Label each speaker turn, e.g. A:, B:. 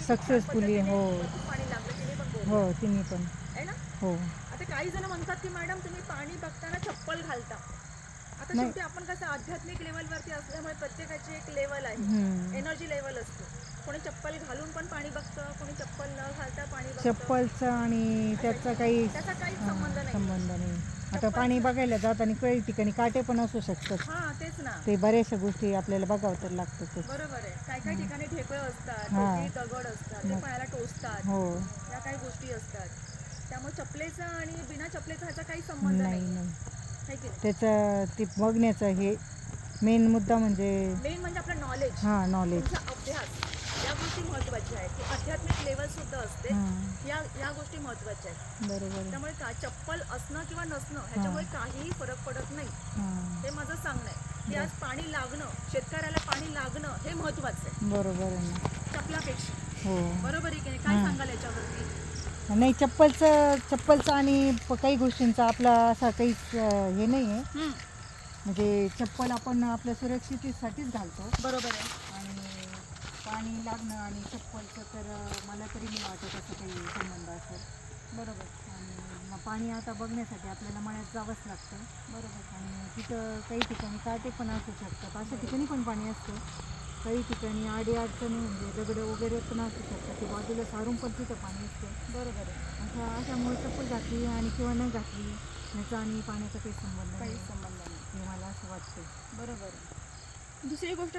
A: Successfully
B: हो. हो तिन्ही पण. हो
A: आता काही जण म्हणतात की मॅडम तुम्ही पाणी बघताना चप्पल घालता. आता. शेवटी आपण कसं आध्यात्मिक लेवलवरती असल्यामुळे प्रत्येकाची एक लेवल आहे. एनर्जी लेवल असतो. कोणी चप्पल घालून पण पाणी बघतं कोणी चप्पल न घालता पाणी
B: चप्पलचा आणि त्याचा काही
A: त्याचा काहीच
B: हा,
A: संबंध नाही.
B: संबंध नाही. आता पाणी बघायला जाताना काही ठिकाणी काटे पण असू शकतात.
A: हा तेच ना.
B: ते बऱ्याचशा गोष्टी आपल्याला बघावं तर लागतातच
A: बरोबर आहे. काही काही ठिकाणी ढेकळं असतात
B: हा.
A: दगड असतात ते
B: मग.
A: पायाला टोचतात.
B: हो.
A: या काही गोष्टी असतात. त्यामुळे चपलेचा आणि बिना चपलेचा ह्याचा काही संबंध
B: नाही
A: नाही.
B: नाही.
A: है की नाही?
B: त्याचं ते बघण्याचं हे मेन मुद्दा म्हणजे
A: मेन म्हणजे आपलं नॉलेज
B: हां नॉलेज
A: तुमचा अभ्यास. या गोष्टी महत्त्वाच्या आहेत. की आध्यात्मिक लेवल सुद्धा असते. या या गोष्टी महत्त्वाच्या आहेत.
B: बरोबर.
A: त्यामुळे का चप्पल असणं किंवा नसणं ह्याच्यामुळे काहीही फरक पडत नाही.
B: हां.
A: माझं सांगणं आहे. की आज पाणी लागणं शेतकऱ्याला पाणी लागणं हे महत्वाचं आहे.
B: बरोबर
A: चपलापेक्षा.
B: हो.
A: बरोबर आहे की नाही? काय. सांगाल याच्यावरती?
B: नाही चप्पलचं चप्पलचं आणि प- काही गोष्टींचा आपला असा काहीच अं, हे नाही आहे म्हणजे चप्पल आपण आपल्या सुरक्षितेसाठीच घालतो.
A: बरोबर आहे.
B: पाणी लागणं आणि चप्पलचं तर मला तरी नाही वाटत असं काही संबंध असेल.
A: बरोबर.
B: आणि मग पाणी आता बघण्यासाठी आपल्याला मळ्यात जावंच लागतं.
A: बरोबर.
B: आणि तिथं काही ठिकाणी काटे पण असू शकतात. अशा ठिकाणी पण पाणी असतं. काही ठिकाणी आडी अडचणी म्हणजे दगड वगैरे पण असू शकतात. ते बाजूला सारून पण तिथं पाणी असतं.
A: बरोबर आहे.
B: अशा अशामुळे चप्पल घातली आणि किंवा नाही घातली ह्याचा आणि पाण्याचा काही संबंध
A: काही संबंध नाही.
B: हे मला असं वाटतं
A: बरोबर दुसरी गोष्ट